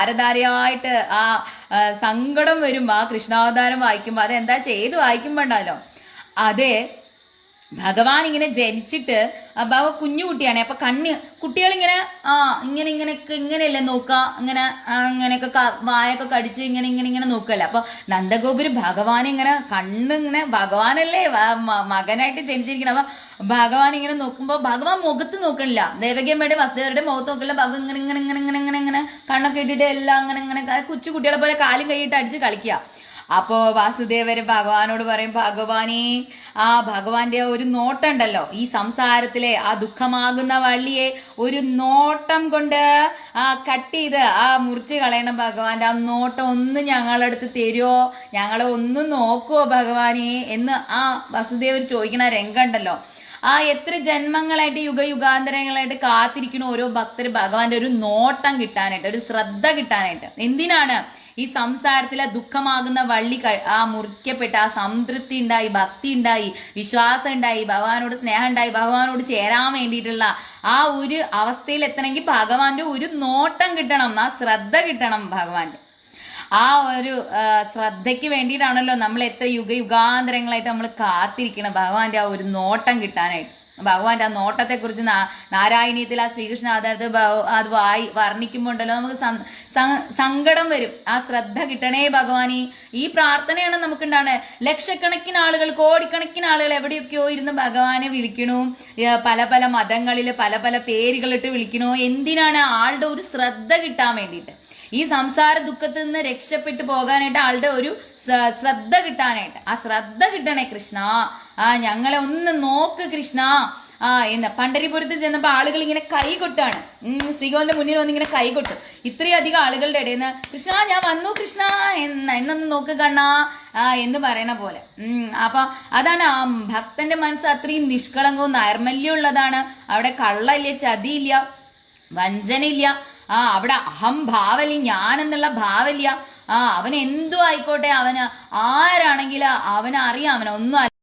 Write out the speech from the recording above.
ധാരധാരയായിട്ട് ആ സങ്കടം വരും ആ കൃഷ്ണാവതാരം വായിക്കുമ്പോൾ അതെന്താ ചെയ്ത് വായിക്കുമ്പോണ്ടല്ലോ അതെ ഭഗവാൻ ഇങ്ങനെ ജനിച്ചിട്ട് അബാവ കുഞ്ഞുകുട്ടിയാണ് കുഞ്ഞു കുട്ടിയാണ്. അപ്പൊ കണ്ണ് കുട്ടികൾ ഇങ്ങനെ ആ ഇങ്ങനെ ഇങ്ങനെയൊക്കെ ഇങ്ങനെയല്ലേ നോക്കുക ഇങ്ങനെ അങ്ങനെയൊക്കെ വായൊക്കെ കടിച്ച് ഇങ്ങനെ ഇങ്ങനെ ഇങ്ങനെ നോക്കല്ലേ? അപ്പൊ നന്ദഗോപുര് ഭഗവാൻ ഇങ്ങനെ കണ്ണ് ഇങ്ങനെ ഭഗവാനല്ലേ മകനായിട്ട് ജനിച്ചിരിക്കണം. അപ്പൊ ഭഗവാൻ ഇങ്ങനെ നോക്കുമ്പോ ഭഗവാൻ മുഖത്ത് നോക്കണില്ല. ദേവകിയമ്മയുടെ വസുദേവരുടെ മുഖത്ത് നോക്കില്ല ഭഗവാൻ ഇങ്ങനെ ഇങ്ങനെ ഇങ്ങനെ ഇങ്ങനെ ഇങ്ങനെ ഇങ്ങനെ കണ്ണൊക്കെ ഇട്ടിട്ട് എല്ലാം അങ്ങനെ ഇങ്ങനെ കൊച്ചു കുട്ടികളെ പോലെ കാലും കൈയിട്ട് അടിച്ച് കളിക്കുക. അപ്പോ വാസുദേവര് ഭഗവാനോട് പറയും ഭഗവാനേ ആ ഭഗവാന്റെ ഒരു നോട്ടം ഉണ്ടല്ലോ ഈ സംസാരത്തിലെ ആ ദുഃഖമാകുന്ന വള്ളിയെ ഒരു നോട്ടം കൊണ്ട് ആ കട്ട് ചെയ്ത് ആ മുറിച്ച് കളയണം ഭഗവാന്റെ. ആ നോട്ടം ഒന്ന് ഞങ്ങളടുത്ത് തരുമോ ഞങ്ങളെ ഒന്ന് നോക്കുവോ ഭഗവാനെ? എന്ന് ആ വാസുദേവർ ചോദിക്കണ രംഗമുണ്ടല്ലോ ആ എത്ര ജന്മങ്ങളായിട്ട് യുഗയുഗാന്തരങ്ങളായിട്ട് കാത്തിരിക്കുന്ന ഓരോ ഭക്തർ ഭഗവാന്റെ ഒരു നോട്ടം കിട്ടാനായിട്ട് ഒരു ശ്രദ്ധ കിട്ടാനായിട്ട്. എന്തിനാണ് ഈ സംസാരത്തിലെ ദുഃഖമാകുന്ന വള്ളി ആ മുറിക്കപ്പെട്ട ആ സംതൃപ്തി ഉണ്ടായി ഭക്തി ഉണ്ടായി വിശ്വാസം ഉണ്ടായി ഭഗവാനോട് സ്നേഹം ഉണ്ടായി ഭഗവാനോട് ചേരാൻ വേണ്ടിയിട്ടുള്ള ആ ഒരു അവസ്ഥയിൽ എത്തണമെങ്കിൽ ഭഗവാന്റെ ഒരു നോട്ടം കിട്ടണം ആ ശ്രദ്ധ കിട്ടണം ഭഗവാന്റെ. ആ ഒരു ശ്രദ്ധയ്ക്ക് വേണ്ടിയിട്ടാണല്ലോ നമ്മൾ എത്ര യുഗ യുഗാന്തരങ്ങളായിട്ട് നമ്മൾ കാത്തിരിക്കണം ഭഗവാന്റെ ആ ഒരു നോട്ടം കിട്ടാനായിട്ട്. ഭഗവാന്റെ ആ നോട്ടത്തെ കുറിച്ച് നാരായണീയത്തിൽ ആ ശ്രീകൃഷ്ണ അതായത് അത് വായി വർണിക്കുമ്പോൾ ഉണ്ടല്ലോ നമുക്ക് സങ്കടം വരും. ആ ശ്രദ്ധ കിട്ടണേ ഭഗവാനി. ഈ പ്രാർത്ഥനയാണ് നമുക്ക് ഉണ്ടാണ് ലക്ഷക്കണക്കിന് ആളുകൾ കോടിക്കണക്കിന് ആളുകൾ എവിടെയൊക്കെയോ ഇരുന്ന് ഭഗവാനെ വിളിക്കണു. പല പല മതങ്ങളിൽ പല പല പേരുകളിട്ട് വിളിക്കണു. എന്തിനാണ് ആളുടെ ഒരു ശ്രദ്ധ കിട്ടാൻ വേണ്ടിയിട്ട്? ഈ സംസാര ദുഃഖത്തിൽ നിന്ന് രക്ഷപ്പെട്ടു പോകാനായിട്ട് ആളുടെ ഒരു ശ്രദ്ധ കിട്ടാനായിട്ട്. ആ ശ്രദ്ധ കിട്ടണേ കൃഷ്ണ. ആ ഞങ്ങളെ ഒന്ന് നോക്ക് കൃഷ്ണ. ആ എന്ന് പണ്ടരിപുരത്ത് ചെന്നപ്പോ ആളുകൾ ഇങ്ങനെ കൈ കൊട്ടാണ്. ശ്രീകോവിന്റെ മുന്നിൽ വന്ന് ഇങ്ങനെ കൈ കൊട്ടും. ഇത്രയധികം ആളുകളുടെ ഇടയിൽ നിന്ന് കൃഷ്ണ ഞാൻ വന്നു കൃഷ്ണ. എന്ന എന്നൊന്ന് നോക്ക് കണ്ണാ. ആ എന്ന് പറയണ പോലെ. അപ്പൊ അതാണ് ആ ഭക്തന്റെ മനസ്സ് അത്രയും നിഷ്കളങ്കവും നൈർമല്യവും ഉള്ളതാണ് അവിടെ കള്ളയില്ല ചതിയില്ല വഞ്ചനയില്ല. ആ അവിടെ അഹം ഭാവലി ഞാൻ എന്നുള്ള ഭാവല്യ. ആ അവൻ എന്തു ആയിക്കോട്ടെ അവന് ആരാണെങ്കിൽ അവനറിയാം അവനൊന്നും